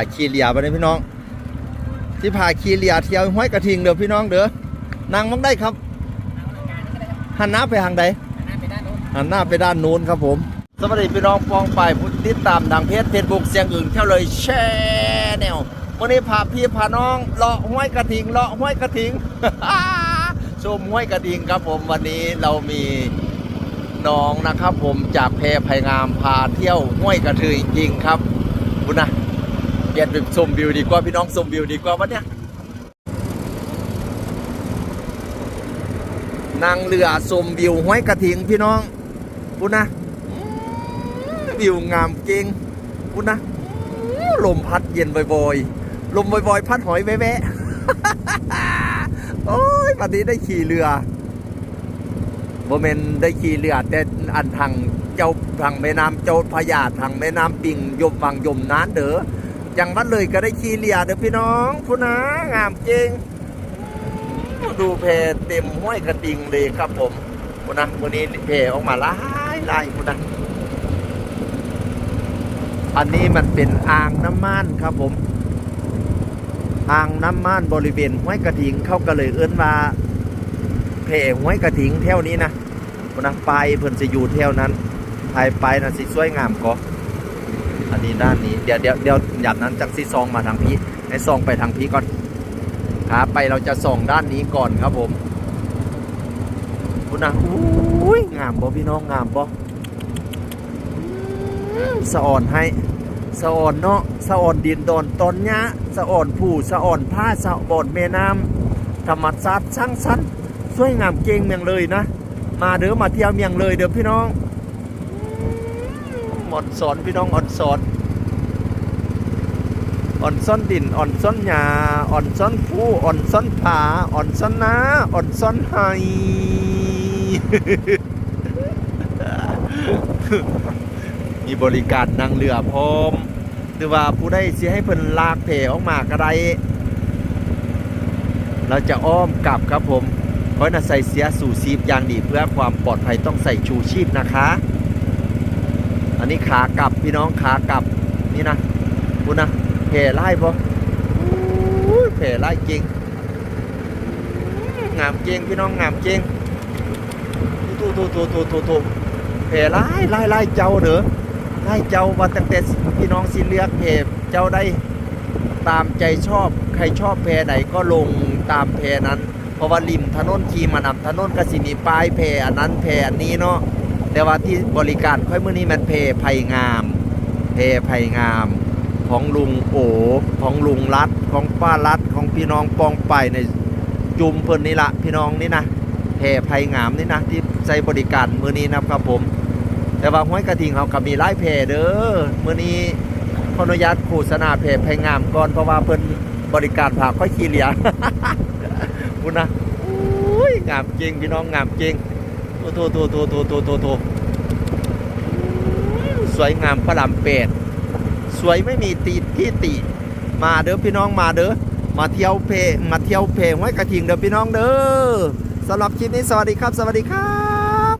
าขี่เลียไปเลยพี่น้อง ที่พาขี่เลียเที่ยวห้อยกระทิงเด้อพี่น้องเด้อนั่งมังได้ครับหันหน้าไปทางใดหันหน้าไปด้านนู้นครับผม สวัสดีพี่น้องปองไปผู้ติดตามดังเพจเฟซบุ๊กเสียงอื่นเท่าเลยแชร์แนววันนี้พาพี่พาน้องเลาะห้วยกระทิงเลาะห้วยกระทิงชมห้วยกระทิงครับผมวันนี้เรามีน้องนะครับผมจากแพรไพงามพาเที่ยวห้วยกระทิงจริงครับคุณนะ เปลี่ยนเป็นชมวิวดีกว่าพี่น้องชมวิวดีกว่าวันเนี้ยนั่งเรือชมวิวห้วยกระทิงพี่น้องคุณนะวิวงามเก่งคุณนะลมพัดเย็นบ่อยๆลมบ่อยๆพัดหอยแวะๆโอ้ยวันนี้ได้ขี่เรือโมเมนได้ขี่เรือแต่อันทางเจ้าทางแม่น้ำเจ้าพระยาทางแม่น้ำปิงยมวังยมนานเด้อ จังหวัดเลยก็ได้ขี่เรือเด้อพี่น้องคุณนะงามเก่งดูเพเต็มห้วยกระติงเลยครับผมคุณนะวันนี้เพออกมาหลายหลายคุณนะอันนี้มันเป็นอ่างน้ำมันครับผม อ่างน้ำมันบริเวณห้วยกระถิงเขาก็เลยเอื้นว่าเพห้วยกระถิงแถวนี้นะคนนะไปเพิ่นจะอยู่แถวนั้นไปไปนะสิสวยงามก็ อันนี้ด้านนี้เดี๋ยวเดี๋ยวเดี๋ยวหยัดนั้นจากซีซองมาทางพี่ให้ซองไปทางพี่ก่อนขาไปเราจะส่องด้านนี้ก่อนครับผมคุณนะอุ้ยงามบ่พี่น้องงามบ่สะอ่อนให้สะอ่อนเนาะสะอ่อนดินดอนตอนยะสะอ่อนผู้สะอ่อนผ้าสะอ่อนแม่น้ำธรรมชาติช่างสันสวยงามเก่งเมียงเลยนะ มาเด้อมาเที่ยวเมียงเลยเด้อพี่น้อง อ่อนสอนพี่น้องอ่อนสอนอ่อนซ้อนดินอ่อนซ้อนหญ้าอ่อนซ้อนผู้อ่อนซ้อนผาอ่อนซ้อนนาอ่อนซ้อนไฮมีบริการนั่งเรือพร้อมหรือว่าผู้ได้เสิให้เพิ่นลากเพออกมาก็ไดเราจะอ้อมกลับครับผมเพราะน่ะใส่เสียสู่ชีพอย่างดีเพื่อความปลอดภัยต้องใส่ชูชีพนะคะ อันนี้ขากลับพี่น้องขากลับนี่นะคุณนะเพไล่ปะเพไล่จริงงามจริงพี่น้องงามจริงทูทูทูทูทูทูเพไล่ไล่ไล่เจ้าเด้อไล่เจ้าว่าตั้งแต่พี่น้องสิเลือกเพเจ้าได้ตามใจชอบใครชอบเพไหนก็ลงตามเพนั้น เพราะว่าริมถนนขี่มานำถนนก็สิมีป้ายเพอันนั้นเพอันนี้เนาะ แต่ว่าที่บริการค่อยมื้อนี้มันเพไผ่งาม เพไผ่งาม ของลุงโอของลุงรัดของป้ารัดของพี่น้องปองไปในจุมเพิ่นนี่ละพี่น้องนี่นะเพไผ่งามนี่นะที่ใช้บริการมื้อนี้นะครับผม แต่ว่าห้วยกระทิงเขาก็มีไล่เพเด้อมื้อนี้ขออนุญาตโฆษณาเพไผ่งามก่อนเพราะว่าเพิ่นบริการพาค่อยขี้เหลียคุณนะอุ้ยงามจริงพี่น้องงามจริง โอ้โหโอ้โหโอ้โหโอ้โหสวยงามพระลำเปรดสวยไม่มีตีที่ติ มาเด้อพี่น้องมาเด้อมาเที่ยวเพมาเที่ยวเพลไว้กระทิงเด้อพี่น้องเด้อสำหรับคลิปนี้สวัสดีครับ สวัสดีครับ